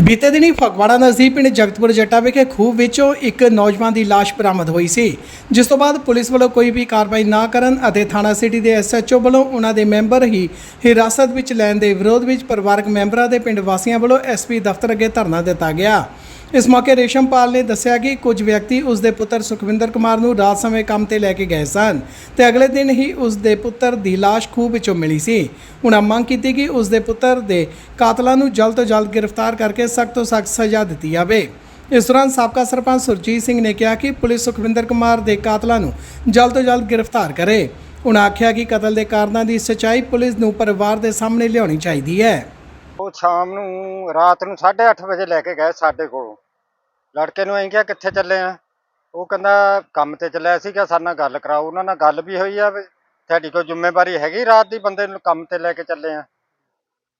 ਬੀਤੇ ਦਿਨੀ ਫਗਵਾੜਾ ਨਜ਼ਦੀਕ ਪਿੰਡ ਜਗਤਪੁਰ ਜੱਟਾ ਵਿਖੇ ਖੂਹ ਵਿੱਚੋਂ ਇੱਕ ਨੌਜਵਾਨ ਦੀ ਲਾਸ਼ ਬਰਾਮਦ ਹੋਈ ਸੀ। ਜਿਸ ਤੋਂ ਬਾਅਦ ਪੁਲਿਸ ਵੱਲੋਂ ਕੋਈ ਵੀ ਕਾਰਵਾਈ ਨਾ ਕਰਨ ਅਤੇ ਥਾਣਾ ਸਿਟੀ ਦੇ ਐਸਐਚਓ ਵੱਲੋਂ ਉਹਨਾਂ ਦੇ ਮੈਂਬਰ ਹੀ ਹਿਰਾਸਤ ਵਿੱਚ ਲੈਣ ਦੇ ਵਿਰੋਧ ਵਿੱਚ ਪਰਿਵਾਰਕ ਮੈਂਬਰਾਂ ਦੇ ਪਿੰਡ ਵਾਸੀਆਂ ਵੱਲੋਂ ਐਸਪੀ ਦਫ਼ਤਰ ਅੱਗੇ ਧਰਨਾ ਦਿੱਤਾ ਗਿਆ। ਇਸ ਮੌਕੇ ਰੇਸ਼ਮਪਾਲ ਨੇ ਦੱਸਿਆ ਕਿ ਕੁਝ ਵਿਅਕਤੀ ਉਸ ਦੇ ਪੁੱਤਰ ਸੁਖਵਿੰਦਰ ਕੁਮਾਰ ਨੂੰ ਰਾਤ ਸਮੇਂ ਕੰਮ ਤੇ ਲੈ ਕੇ ਗਏ ਸਨ ਤੇ ਅਗਲੇ ਦਿਨ ਹੀ ਉਸ ਦੇ ਪੁੱਤਰ ਦੀ ਲਾਸ਼ ਖੂਹ ਵਿੱਚੋਂ ਮਿਲੀ ਸੀ। ਉਹਨਾਂ ਮੰਗ ਕੀਤੀ ਕਿ ਉਸ ਦੇ ਪੁੱਤਰ ਦੇ ਕਾਤਲਾਂ ਨੂੰ ਜਲਦ ਤੋਂ ਜਲਦ ਗ੍ਰਿਫਤਾਰ ਕਰਕੇ ਸਖਤ ਤੋਂ ਸਖਤ ਸਜ਼ਾ ਦਿੱਤੀ ਜਾਵੇ। ਇਸ ਦੌਰਾਨ ਸਾਬਕਾ ਸਰਪੰਚ ਸੁਰਜੀਤ ਸਿੰਘ ਨੇ ਕਿਹਾ ਕਿ ਪੁਲਿਸ ਸੁਖਵਿੰਦਰ ਕੁਮਾਰ ਦੇ ਕਾਤਲਾਂ ਨੂੰ ਜਲਦ ਤੋਂ ਜਲਦ ਗ੍ਰਿਫਤਾਰ ਕਰੇ। ਉਹਨਾਂ ਆਖਿਆ ਕਿ ਕਤਲ ਦੇ ਕਾਰਨਾਂ ਦੀ ਸਚਾਈ ਪੁਲਿਸ ਨੂੰ ਪਰਿਵਾਰ ਦੇ ਸਾਹਮਣੇ ਲਿਆਉਣੀ ਚਾਹੀਦੀ ਹੈ। ਉਹ ਸ਼ਾਮ ਨੂੰ ਰਾਤ ਨੂੰ 8:30 ਵਜੇ ਲੈ ਕੇ ਗਏ ਸਾਡੇ ਕੋਲੋਂ। ਲੜਕੇ ਨੂੰ ਅਸੀਂ ਕਿਹਾ, ਕਿੱਥੇ ਚੱਲੇ ਆ? ਉਹ ਕਹਿੰਦਾ, ਕੰਮ ਤੇ ਚੱਲਿਆ ਸੀਗਾ, ਸਾਡੇ ਨਾਲ ਗੱਲ ਕਰਾਓ, ਉਹਨਾਂ ਨਾਲ ਗੱਲ ਵੀ ਹੋਈ ਆ ਵੀ ਤੁਹਾਡੀ ਕੋਈ ਜ਼ਿੰਮੇਵਾਰੀ ਹੈਗੀ ਰਾਤ ਦੀ ਬੰਦੇ ਨੂੰ ਕੰਮ ਤੇ ਲੈ ਕੇ ਚੱਲੇ ਆ?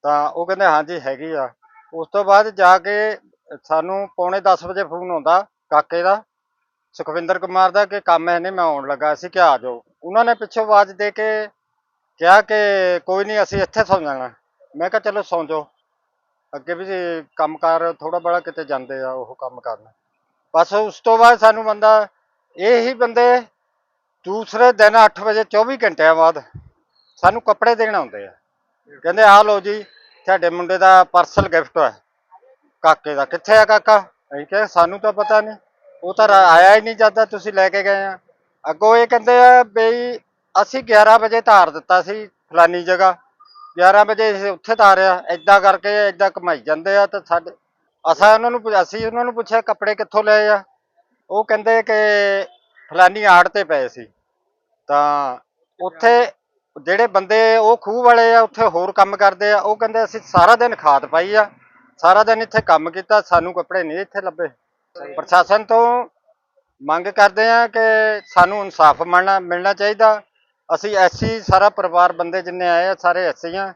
ਤਾਂ ਉਹ ਕਹਿੰਦੇ, ਹਾਂਜੀ, ਹੈਗੀ ਆ। ਉਸ ਤੋਂ ਬਾਅਦ ਜਾ ਕੇ ਸਾਨੂੰ ਪੌਣੇ 10 ਵਜੇ ਫੋਨ ਆਉਂਦਾ, ਕਾਕੇ ਦਾ, ਸੁਖਵਿੰਦਰ ਕੁਮਾਰ ਦਾ, ਕਿ ਕੰਮ ਹੈ ਨਹੀਂ, ਮੈਂ ਆਉਣ ਲੱਗਾ ਸੀ, ਕਿ ਆ ਜਾਓ। ਉਹਨਾਂ ਨੇ ਪਿੱਛੋਂ ਆਵਾਜ਼ ਦੇ ਕੇ ਕਿਹਾ ਕਿ ਕੋਈ ਨਹੀਂ, ਅਸੀਂ ਇੱਥੇ ਸੌਂ ਜਾਣਾ। ਮੈਂ ਕਿਹਾ, ਚਲੋ ਸੌਂ ਜਾਓ। ਅੱਗੇ ਵੀ ਕੰਮਕਾਰ ਥੋੜਾ ਬੜਾ ਕਿਤੇ ਜਾਂਦੇ ਆ, ਉਹ ਕੰਮ ਕਰਨ। ਬਸ ਉਸ ਤੋਂ ਬਾਅਦ ਸਾਨੂੰ ਬੰਦਾ ਇਹੀ ਬੰਦੇ ਦੂਸਰੇ ਦਿਨ 8 ਵਜੇ 24 ਘੰਟਿਆਂ ਬਾਅਦ ਸਾਨੂੰ ਕੱਪੜੇ ਦੇਣ ਆਉਂਦੇ ਆ। ਕਹਿੰਦੇ ਆ ਲਓ ਜੀ, ਤੁਹਾਡੇ ਮੁੰਡੇ ਦਾ ਪਾਰਸਲ ਗਿਫਟ ਹੈ ਕਾਕੇ ਦਾ। ਕਿੱਥੇ ਆ ਕਾਕਾ? ਅਸੀਂ ਕਿਹਾ, ਸਾਨੂੰ ਤਾਂ ਪਤਾ ਨਹੀਂ। ਉਹ ਤਾਂ ਆਇਆ ਹੀ ਨਹੀਂ ਜਾਂਦਾ, ਤੁਸੀਂ ਲੈ ਕੇ ਗਏ ਆ। ਅੱਗੋਂ ਇਹ ਕਹਿੰਦੇ ਆ ਬਈ ਅਸੀਂ 11 ਵਜੇ ਧਾਰ ਦਿੱਤਾ ਸੀ ਫਲਾਨੀ ਜਗ੍ਹਾ। 11 ਵਜੇ ਅਸੀਂ ਉੱਥੇ ਤਾਰਿਆ, ਏਦਾਂ ਕਰਕੇ ਏਦਾਂ ਕਮਾਈ ਜਾਂਦੇ ਆ ਤੇ ਸਾਡੇ, ਅਸਾਂ ਉਹਨਾਂ ਨੂੰ ਪੁੱਛ- ਅਸੀਂ ਉਹਨਾਂ ਨੂੰ ਪੁੱਛਿਆ ਕੱਪੜੇ ਕਿੱਥੋਂ ਲਏ ਆ? ਉਹ ਕਹਿੰਦੇ ਕਿ ਫਲਾਨੀ ਆੜ ਤੇ ਪਏ ਸੀ। ਤਾਂ ਉੱਥੇ ਜਿਹੜੇ ਬੰਦੇ ਉਹ ਖੂਹ ਵਾਲੇ ਆ, ਉੱਥੇ ਹੋਰ ਕੰਮ ਕਰਦੇ ਆ, ਉਹ ਕਹਿੰਦੇ ਅਸੀਂ ਸਾਰਾ ਦਿਨ ਖਾਦ ਪਾਈ ਆ, ਸਾਰਾ ਦਿਨ ਇੱਥੇ ਕੰਮ ਕੀਤਾ, ਸਾਨੂੰ ਕੱਪੜੇ ਨਹੀਂ ਇੱਥੇ ਲੱਭੇ। ਪ੍ਰਸ਼ਾਸਨ ਤੋਂ ਮੰਗ ਕਰਦੇ ਆ ਕਿ ਸਾਨੂੰ ਇਨਸਾਫ ਮਿਲਣਾ ਮਿਲਣਾ ਚਾਹੀਦਾ। ਅਸੀਂ ਐਸੀ ਸਾਰਾ ਪਰਿਵਾਰ ਬੰਦੇ ਜਿੰਨੇ ਆਏ ਆ ਸਾਰੇ ਐਸੀ ਆ।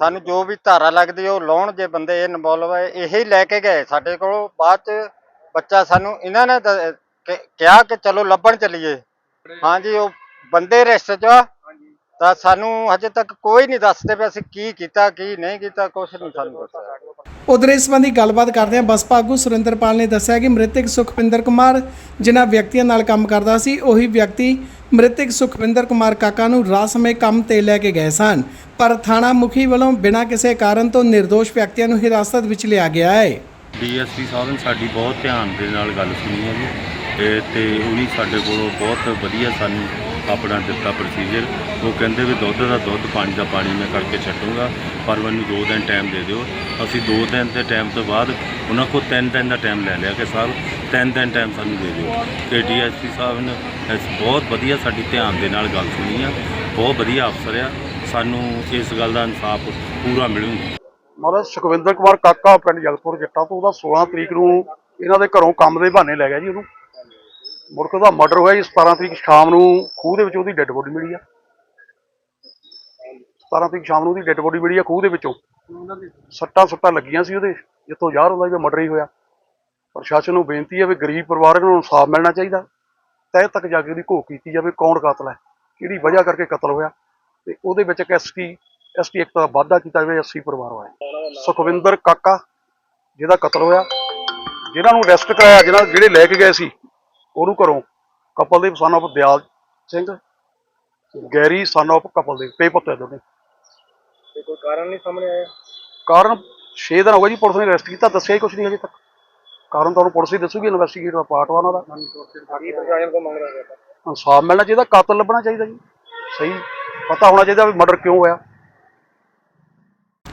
ਸਾਨੂੰ ਜੋ ਵੀ ਧਾਰਾ ਲੱਗਦੀ ਉਹ ਲਾਉਣ ਜੇ ਬੰਦੇ ਇਹ ਇਨਵੋਲਵ ਹੈ ਇਹੀ ਲੈ ਕੇ ਗਏ ਸਾਡੇ ਕੋਲ। ਬਾਅਦ ਚ ਬੱਚਾ ਸਾਨੂੰ ਇਹਨਾਂ ਨੇ ਦ- ਕਿ- ਕਿਹਾ ਕਿ ਚਲੋ ਲੱਭਣ ਚੱਲੀਏ। ਹਾਂਜੀ ਉਹ ਬੰਦੇ ਰਿਸ਼ਤੇ ਚ ਆ, ਤਾਂ ਸਾਨੂੰ ਹਜੇ ਤੱਕ ਕੋਈ ਨਹੀਂ ਦੱਸਦੇ ਵੀ ਅਸੀਂ ਕੀ ਕੀਤਾ ਕੀ ਨਹੀਂ ਕੀਤਾ ਕੁਛ ਨਹੀਂ ਸਾਨੂੰ ਦੱਸਿਆ। ਉਧਰ ਇਸ ਸੰਬੰਧੀ ਗੱਲਬਾਤ ਕਰਦਿਆਂ ਬਸਪਾ ਆਗੂ ਸੁਰਿੰਦਰਪਾਲ ਨੇ ਦੱਸਿਆ ਕਿ ਮ੍ਰਿਤਕ ਸੁਖਵਿੰਦਰ ਕੁਮਾਰ, ਜਿਨ੍ਹਾਂ ਵਿਅਕਤੀਆਂ ਨਾਲ ਕੰਮ ਕਰਦਾ ਸੀ, ਉਹੀ ਵਿਅਕਤੀ ਮ੍ਰਿਤਕ ਸੁਖਵਿੰਦਰ ਕੁਮਾਰ ਕਾਕਾ ਨੂੰ ਰਾਤ ਸਮੇਂ ਕੰਮ ਤੇ ਲੈ ਕੇ ਗਏ ਸਨ। ਪਰ ਥਾਣਾ ਮੁਖੀ ਵੱਲੋਂ ਬਿਨਾਂ ਕਿਸੇ ਕਾਰਨ ਤੋਂ ਨਿਰਦੋਸ਼ ਵਿਅਕਤੀਆਂ ਨੂੰ ਹਿਰਾਸਤ ਵਿੱਚ ਲਿਆ ਗਿਆ ਹੈ। ਡੀਐਸਪੀ ਸਾਹਿਬ ਨੇ ਸਾਡੀ ਬਹੁਤ ਧਿਆਨ ਦੇ ਨਾਲ ਗੱਲ ਸੁਣੀ ਹੈ ਜੀ, ਤੇ ਤੇ ਉਹਨੇ ਸਾਡੇ ਕੋਲੋਂ ਬਹੁਤ ਵਧੀਆ ਸਾਨੂੰ ਆਪਣਾ ਦਿੱਤਾ ਪ੍ਰੋਸੀਜਰ ਉਹ ਕਹਿੰਦੇ ਵੀ ਦੁੱਧ ਦਾ ਦੁੱਧ ਪਾਣੀ ਦਾ ਪਾਣੀ ਮੈਂ ਕਰਕੇ ਛੱਡੂੰਗਾ, ਪਰ ਮੈਨੂੰ ਦੋ ਦਿਨ ਟਾਈਮ ਦੇ ਦਿਓ। ਅਸੀਂ ਦੋ ਦਿਨ ਦੇ ਟਾਈਮ ਤੋਂ ਬਾਅਦ ਉਹਨਾਂ ਕੋਲ ਤਿੰਨ ਦਿਨ ਦਾ ਟਾਈਮ ਲੈ ਲਿਆ ਕਿ ਸਾਹਿਬ, ਤਿੰਨ ਦਿਨ ਟਾਈਮ ਸਾਨੂੰ ਦੇ ਦਿਓ। ਕਿ ਡੀਐਸਪੀ ਸਾਹਿਬ ਨੇ ਇਸ ਬਹੁਤ ਵਧੀਆ ਸਾਡੀ ਧਿਆਨ ਦੇ ਨਾਲ ਗੱਲ ਸੁਣੀ ਆ। ਬਹੁਤ ਵਧੀਆ ਅਫਸਰ ਆ। ਸਾਨੂੰ ਇਸ ਗੱਲ ਦਾ ਇਨਸਾਫ ਪੂਰਾ ਮਿਲੂਗਾ। ਮਹਾਰਾਜ, ਸੁਖਵਿੰਦਰ ਕੁਮਾਰ ਕਾਕਾ ਪਿੰਡ ਜਗਤਪੁਰ ਜੱਟਾਂ ਤੋਂ ਉਹਦਾ 16 ਤਰੀਕ ਨੂੰ ਇਹਨਾਂ ਦੇ ਘਰੋਂ ਕੰਮ ਦੇ ਬਹਾਨੇ ਲੈ ਗਿਆ ਜੀ ਉਹਨੂੰ। ਮੁੜਕ ਉਹਦਾ ਮਰਡਰ ਹੋਇਆ ਜੀ 17 ਤਰੀਕ ਸ਼ਾਮ ਨੂੰ, ਖੂਹ ਦੇ ਵਿੱਚ ਉਹਦੀ ਡੈੱਡ ਬੋਡੀ ਮਿਲੀ ਆ। 17 ਤਰੀਕ ਸ਼ਾਮ ਨੂੰ ਉਹਦੀ ਡੈੱਡ ਬੋਡੀ ਮਿਲੀ ਆ ਖੂਹ ਦੇ ਵਿੱਚੋਂ। ਸੱਟਾਂ ਸੁੱਟਾਂ ਲੱਗੀਆਂ ਸੀ ਉਹਦੇ, ਜਿੱਥੋਂ ਜ਼ਾਹਰ ਹੁੰਦਾ ਵੀ ਮਰਡਰ ਹੀ ਹੋਇਆ। ਪ੍ਰਸ਼ਾਸਨ ਨੂੰ ਬੇਨਤੀ ਹੈ ਵੀ ਗਰੀਬ ਪਰਿਵਾਰ ਨੂੰ ਇਨਸਾਫ ਮਿਲਣਾ ਚਾਹੀਦਾ। ਤਹਿ ਤੱਕ ਜਾ ਕੇ ਉਹਦੀ ਘੋਖ ਕੀਤੀ ਜਾਵੇ, ਕੌਣ ਕਾਤਲ ਹੈ, ਕਿਹੜੀ ਵਜ੍ਹਾ ਕਰਕੇ ਕਤਲ ਹੋਇਆ। ਤੇ ਉਹਦੇ ਵਿੱਚ ਇੱਕ ਐਸਟੀ ਐਸਟੀ ਇੱਕ ਦਾ ਵਾਅਦਾ ਕੀਤਾ ਜਾਵੇ 80 ਪਰਿਵਾਰ ਹੋਇਆ ਸੁਖਵਿੰਦਰ ਕਾਕਾ, ਜਿਹਦਾ ਕਤਲ ਹੋਇਆ ਜਿਨ੍ਹਾਂ ਨੂੰ ਅਰੈਸਟ ਕਰਾਇਆ, ਜਿਹਨਾਂ ਜਿਹੜੇ ਲੈ ਕੇ ਗਏ ਸੀ ਉਹਨੂੰ ਘਰੋਂ Kapaldeep son of Dayal Singh Gary son of Kapaldeep ਪੇ ਪੁੱਤ ਹੈ ਦੋਨੇ। ਤੇ ਕੋਈ ਕਾਰਨ ਨਹੀਂ ਸਾਹਮਣੇ ਆਇਆ? ਕਾਰਨ 6 ਦਿਨ ਹੋ ਗਏ ਜੀ ਪੁਲਿਸ ਨੇ ਅਰੈਸਟ ਕੀਤਾ ਦੱਸਿਆ ਹੀ ਕੁਝ ਨਹੀਂ ਅਜੇ ਤੱਕ। ਕਾਰਨ ਤੁਹਾਨੂੰ ਪੁਲਿਸ ਹੀ ਦੱਸੂਗੀ ਇਨਵੈਸਟੀਗੇਟਰ ਪਾਰਟ 1 ਉਹਦਾ। ਕੀ ਪ੍ਰਸ਼ਾਸਨ ਤੋਂ ਮੰਗ ਰਿਹਾ ਇਨਸਾਫ ਮਿਲਣਾ ਚਾਹੀਦਾ ਕਾਤਲ ਲੱਭਣਾ ਚਾਹੀਦਾ ਜੀ। ਸਹੀ ਪਤਾ ਹੋਣਾ ਚਾਹੀਦਾ ਵੀ ਮਰਡਰ ਕਿਉਂ ਹੋਇਆ।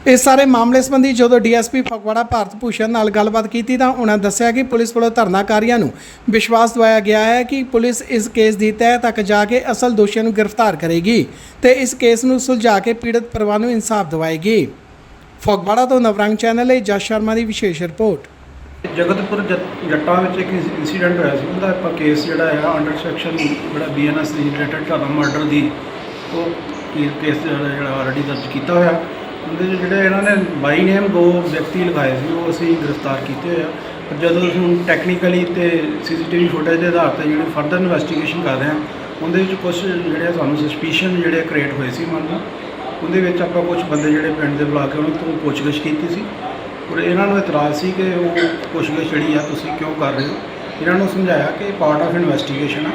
ਇਸ ਸਾਰੇ ਮਾਮਲੇ ਸੰਬੰਧੀ ਜਦੋਂ ਡੀਐਸਪੀ ਫਗਵਾੜਾ ਭਾਰਤ ਭੂਸ਼ਣ ਨਾਲ ਗੱਲਬਾਤ ਕੀਤੀ ਤਾਂ ਉਹਨਾਂ ਦੱਸਿਆ ਕਿ ਪੁਲਿਸ ਵੱਲੋਂ ਧਰਨਾਕਾਰੀਆਂ ਨੂੰ ਵਿਸ਼ਵਾਸ ਦਿਵਾਇਆ ਗਿਆ ਹੈ ਕਿ ਪੁਲਿਸ ਇਸ ਕੇਸ ਦੀ ਤਹਿ ਤੱਕ ਜਾ ਕੇ ਅਸਲ ਦੋਸ਼ੀਆਂ ਨੂੰ ਗ੍ਰਿਫਤਾਰ ਕਰੇਗੀ ਤੇ ਇਸ ਕੇਸ ਨੂੰ ਸੁਲਝਾ ਕੇ ਪੀੜਤ ਪਰਿਵਾਰ ਨੂੰ ਇਨਸਾਫ ਦਿਵਾਏਗੀ। ਫਗਵਾੜਾ ਤੋਂ ਨਵਰੰਗ ਚੈਨਲ ਲਈ ਜਸ ਸ਼ਰਮਾ ਦੀ ਵਿਸ਼ੇਸ਼ ਰਿਪੋਰਟ। ਜਗਤਪੁਰ ਜੱਟ- ਜੱਟਾਂ ਵਿੱਚ ਇੱਕ ਇਨਸੀਡੈਂਟ ਹੋਇਆ ਸੀ। ਉਹਦਾ ਆਪਾਂ ਕੇਸ ਜਿਹੜਾ ਹੈ ਅੰਡਰ ਸੈਕਸ਼ਨ ਜਿਹੜਾ ਬੀਐਨਐਸ ਰਿਲੇਟਡ ਧਾਰਾ ਮਰਡਰ ਦੀ, ਉਹ ਕੇਸ ਜਿਹੜਾ ਆਲਰੇਡੀ ਦਰਜ ਕੀਤਾ ਹੋਇਆ। ਉਹਦੇ 'ਚ ਜਿਹੜੇ ਇਹਨਾਂ ਨੇ ਬਾਈ ਨੇਮ ਦੋ ਵਿਅਕਤੀ ਲਿਖਾਏ ਸੀ, ਉਹ ਅਸੀਂ ਗ੍ਰਿਫਤਾਰ ਕੀਤੇ ਹੋਏ ਆ। ਪਰ ਜਦੋਂ ਅਸੀਂ ਹੁਣ ਟੈਕਨੀਕਲੀ ਤੇ ਸੀਸੀਟੀਵੀ ਫੁਟੇਜ ਦੇ ਆਧਾਰ ਤੇ ਜਿਹੜੀ ਫਰਦਰ ਇਨਵੈਸਟੀਗੇਸ਼ਨ ਕਰ ਰਹੇ ਹਾਂ ਉਹਦੇ ਵਿੱਚ ਕੁਝ ਜਿਹੜੇ ਸਾਨੂੰ ਸਸਪੀਸ਼ਨ ਜਿਹੜੇ ਕ੍ਰੀਏਟ ਹੋਏ ਸੀ ਮੰਨ ਲਓ ਉਹਦੇ ਵਿੱਚ ਆਪਾਂ ਕੁਝ ਬੰਦੇ ਜਿਹੜੇ ਪਿੰਡ ਦੇ ਬੁਲਾ ਕੇ ਉਹਨਾਂ ਤੋਂ ਪੁੱਛਗਿੱਛ ਕੀਤੀ ਸੀ। ਔਰ ਇਹਨਾਂ ਨੂੰ ਇਤਰਾਜ਼ ਸੀ ਕਿ ਉਹ ਪੁੱਛਗਿੱਛ ਜਿਹੜੀ ਆ, ਤੁਸੀਂ ਕਿਉਂ ਕਰ ਰਹੇ ਹੋ? ਇਹਨਾਂ ਨੂੰ ਸਮਝਾਇਆ ਕਿ ਪਾਰਟ ਆਫ ਇਨਵੈਸਟੀਗੇਸ਼ਨ ਆ।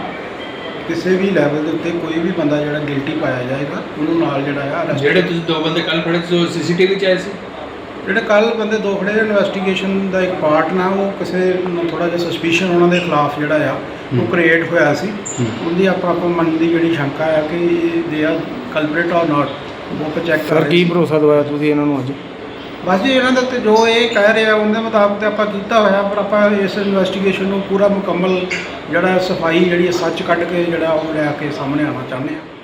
ਕਿਸੇ ਵੀ ਲੈਵਲ ਦੇ ਉੱਤੇ ਕੋਈ ਵੀ ਬੰਦਾ ਜਿਹੜਾ ਗਿਲਟੀ ਪਾਇਆ ਜਾਏਗਾ ਉਹਨੂੰ ਨਾਲ ਜਿਹੜਾ ਆ arrest ਜਿਹੜੇ ਤੁਸੀਂ ਦੋ ਬੰਦੇ ਕੱਲ ਫੜੇ ਸੀ ਉਹ ਸੀਸੀਟੀਵੀ ਚ ਆਏ ਸੀ? ਜਿਹੜੇ ਕੱਲ ਬੰਦੇ ਦੋ ਫੜੇ ਇਨਵੈਸਟੀਗੇਸ਼ਨ ਦਾ ਇੱਕ ਪਾਰਟ ਨਾ ਉਹ ਕਿਸੇ ਨੂੰ ਥੋੜਾ ਜਿਹਾ ਸਸਪੀਸ਼ਨ ਉਹਨਾਂ ਦੇ ਖਿਲਾਫ ਜਿਹੜਾ ਆ ਉਹ ਕ੍ਰੀਏਟ ਹੋਇਆ ਸੀ। ਉਹਦੀ ਆਪਾਂ ਆਪਾਂ ਮਨ ਦੀ ਜਿਹੜੀ ਸ਼ੰਕਾ ਆ ਕਿ ਦੇ ਆ ਕਲਪਰੇਟ ਔਰ ਨਾਟ ਉਹ ਆਪਾਂ ਚੈੱਕ ਕਰ ਰਹੇ ਸੀ। ਭਰੋਸਾ ਦਵਾਇਆ ਤੁਸੀਂ ਇਹਨਾਂ ਨੂੰ ਅੱਜ? ਬਸ ਜੀ, ਇਹਨਾਂ ਦੇ ਉੱਤੇ ਜੋ ਇਹ ਕਹਿ ਰਿਹਾ, ਉਹਦੇ ਮੁਤਾਬਕ ਤੇ ਆਪਾਂ ਕੀਤਾ ਹੋਇਆ, ਪਰ ਆਪਾਂ ਇਸ ਇਨਵੈਸਟੀਗੇਸ਼ਨ ਨੂੰ ਪੂਰਾ ਮੁਕੰਮਲ ਜਿਹੜਾ ਸਫ਼ਾਈ ਜਿਹੜੀ ਸੱਚ ਕੱਢ ਕੇ ਜਿਹੜਾ ਉਹ ਲੈ ਕੇ ਸਾਹਮਣੇ ਆਉਣਾ ਚਾਹੁੰਦੇ ਹਾਂ।